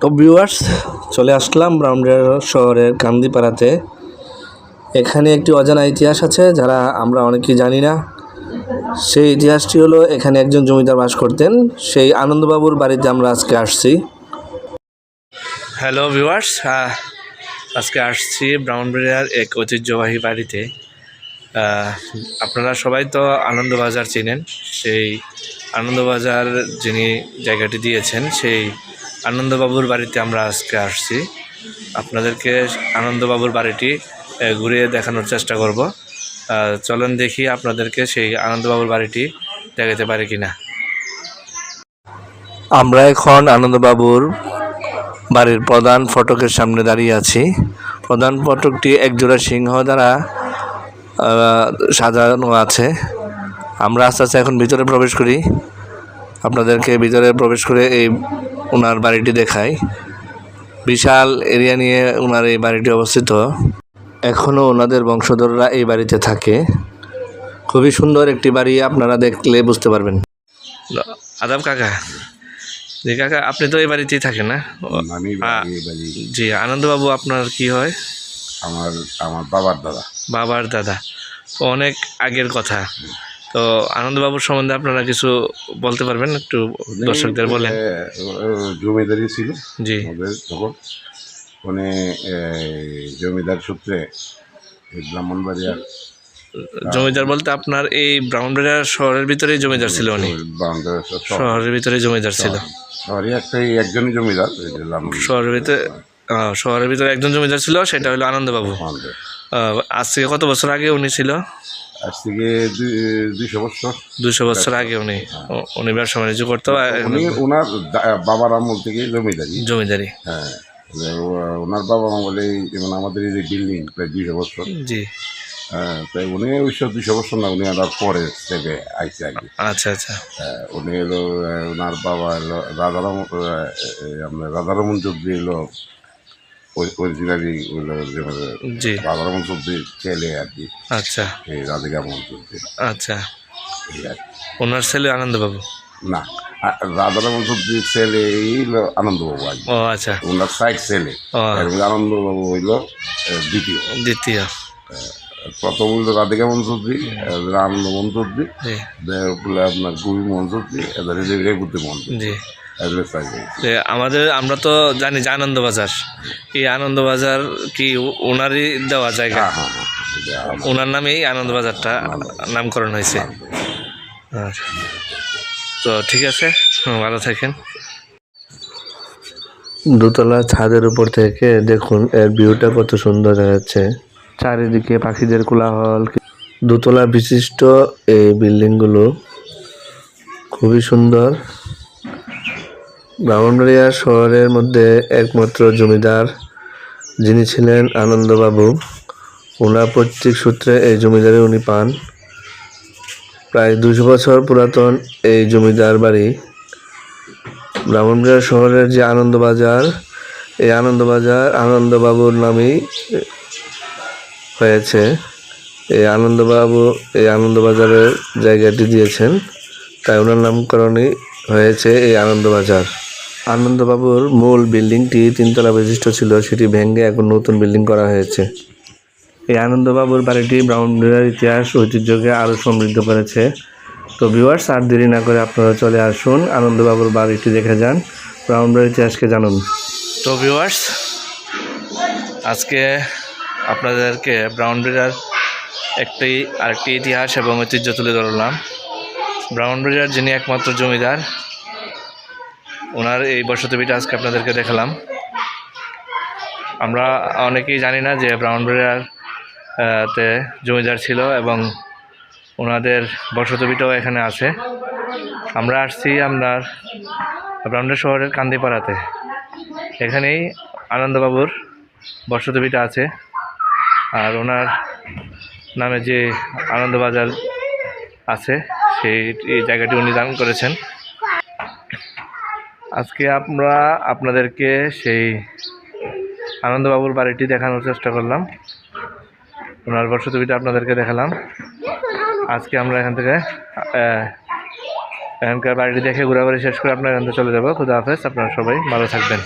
তো ভিউয়ার্স চলে আসলাম ব্রাউন্ডার শহরের কান্দিপাড়াতে এখানে একটি অজানা ইতিহাস আছে, যারা আমরা অনেকেই জানি না। সেই ইতিহাসটি হলো, এখানে একজন জমিদার বাস করতেন, সেই আনন্দবাবুর বাড়িতে আমরা আজকে আসছি। হ্যালো ভিউয়ার্স আজকে আসছি ব্রাউনবেরিয়ার এক ঐতিহ্যবাহী বাড়িতে। আপনারা সবাই তো আনন্দবাজার চেনেন, সেই আনন্দবাজার যিনি জায়গাটি দিয়েছেন, সেই আনন্দবাবুর বাড়িতে আমরা আজকে আসছি। আপনাদেরকে আনন্দবাবুর বাড়িটি ঘুরিয়ে দেখানোর চেষ্টা করব। চলেন দেখি আপনাদেরকে সেই আনন্দবাবুর বাড়িটি দেখাতে পারি কিনা। আমরা এখন আনন্দবাবুর বাড়ির প্রধান ফটকের সামনে দাঁড়িয়ে আছি। প্রধান ফটকটি একজোড়া সিংহ দ্বারা সাজানো আছে। আমরা আস্তে আস্তে এখন ভিতরে প্রবেশ করি। আপনাদেরকে ভিতরে প্রবেশ করে এই ওনার বাড়িটি দেখাই। বিশাল এরিয়া নিয়ে ওনার এই বাড়িটি অবস্থিত। এখনও ওনাদের বংশধররা এই বাড়িতে থাকে। খুবই সুন্দর একটি বাড়ি আপনারা দেখলে বুঝতে পারবেন। আদাব কাকা জি কাকা আপনি তো এই বাড়িতেই থাকেন না? বাড়ি জি আনন্দবাবু আপনার কি হয়? আমার আমার বাবার দাদা। বাবার দাদা। তো অনেক আগের কথা। তো আনন্দবাবুর সম্বন্ধে আপনারা কিছু বলতে পারবেন? একটু দর্শকদের বলেন। জমিদারি ছিল জি। তখন। এ, জমিদার সূত্রে এই ব্রাহ্মণবাড়িয়ার জমিদার বলতে আপনার এই ব্রাউনবাড়িয়া শহরের ভিতরেই জমিদার ছিল উনি? শহরের ভিতরে জমিদার ছিল। শহরে একজনই জমিদার শহরের ভিতরে শহরের ভিতরে একজন জমিদার ছিল সেটা হলো আনন্দবাবু। আজ থেকে কত বছর আগে উনি ছিল? আজ থেকে দুই- দুইশো বছর। দুশো বছর আগে উনি উনি ব্যবসা বাণিজ্য করতো আর উনি ওনার বাবার আমল থেকে জমিদারি। জমিদারি। হ্যাঁ। ওনার বাবা আমলে এই যেমন আমাদের এই যে বিল্ডিং প্রায় দুইশো বছর। জি। হ্যাঁ, তাই উনি ওইসব দুইশো বছর না উনি আবার পরে স্টেপে আইসে আগে। আচ্ছা আচ্ছা। হ্যাঁ, উনি এলো ওনার বাবা এলো রাজারাম আহ, আপনার রাজারামন চৌধুরী এলো অরিজিনালি হলো জি। রাজারামন চৌধুরীর ছেলে আর কি। আচ্ছা। এই রাধিকা মোহন চৌধুরী আচ্ছা। ওনার ছেলে আনন্দবাবু? না। রাধারামন চৌধুরীর ছেলে এই হলো আনন্দবাবু আর। ও আচ্ছা। ওনার সাইড ছেলে। আনন্দবাবু হইল দ্বিতীয়। দ্বিতীয়। প্রথম হইল রাধিকা মোহন চৌধুরী আনন্দ মোহন চৌধুরী আপনার গুবি মোহন চৌধুরী রেগুতে মোহন চৌধুরী আমাদের আমরা তো জানি যে আনন্দবাজার এই আনন্দবাজার কি ওনারই দেওয়া জায়গা? হ্যাঁ হ্যাঁ হ্যাঁ ওনার নামেই আনন্দবাজারটা নামকরণ হয়েছে। আচ্ছা। তো ঠিক আছে ভালো থাকেন। দোতলা ছাদের উপর থেকে দেখুন এর ভিউটা কত সুন্দর যাচ্ছে চারিদিকে পাখিদের কোলাহল। দোতলা বিশিষ্ট এই বিল্ডিংগুলো খুবই সুন্দর। ব্রাহ্মণবাড়িয়া শহরের মধ্যে একমাত্র জমিদার, যিনি ছিলেন আনন্দবাবু। ওনার পৈতৃক সূত্রে এই জমিদারি উনি পান। প্রায় দুশো বছর পুরাতন এই জমিদার বাড়ি। ব্রাহ্মণবাড়িয়া শহরের যে আনন্দবাজার, এই আনন্দবাজার আনন্দবাবুর নামেই হয়েছে। এই আনন্দবাবু এই আনন্দবাজারের জায়গাটি দিয়েছেন। তাই ওনার নামকরণই হয়েছে এই আনন্দবাজার। আনন্দবাবুর মূল বিল্ডিংটি তিনতলা বিশিষ্ট ছিল, সেটি ভেঙে এখন নতুন বিল্ডিং করা হয়েছে। এই আনন্দবাবুর বাড়িটি ব্রাউনবাড়িয়ার ইতিহাস ঐতিহ্যকে আরও সমৃদ্ধ করেছে। তো ভিউয়ার্স আর দেরি না করে আপনারা চলে আসুন আনন্দবাবুর বাড়িটি দেখে যান। ব্রাউনবাড়ির ইতিহাসকে জানুন। তো ভিউয়ার্স আজকে আপনাদেরকে ব্রাউনবাড়িয়ার একটি, আরেকটি ইতিহাস এবং ঐতিহ্য তুলে ধরলাম। ব্রাউনবাড়িয়ার যিনি একমাত্র জমিদার ওনার এই বসতিভিটা আজকে আপনাদেরকে দেখালাম। আমরা অনেকেই জানি না যে ব্রাউন আহ, তে জমিদার ছিল এবং ওনাদের বসতভিটাও এখানে আছে। আমরা আসছি আপনার ব্রাউনবাড়িয়া শহরের কান্দিপাড়াতে। এখানেই আনন্দবাবুর বসতভিটা আছে। আর ওনার নামে যে আনন্দবাজার আছে সেই জায়গাটি উনি দান করেছেন। আজকে আমরা আপনাদেরকে সেই আনন্দবাবুর বাড়িটি দেখানোর চেষ্টা করলাম। ওনার বর্ষতবিটা আপনাদেরকে দেখালাম। আজকে আমরা এখান থেকে এখানকার বাড়িটি দেখে ঘোরাঘুরি শেষ করে আপনার এখান থেকে চলে যাব। খুদা হাফেজ, আপনারা সবাই ভালো থাকবেন।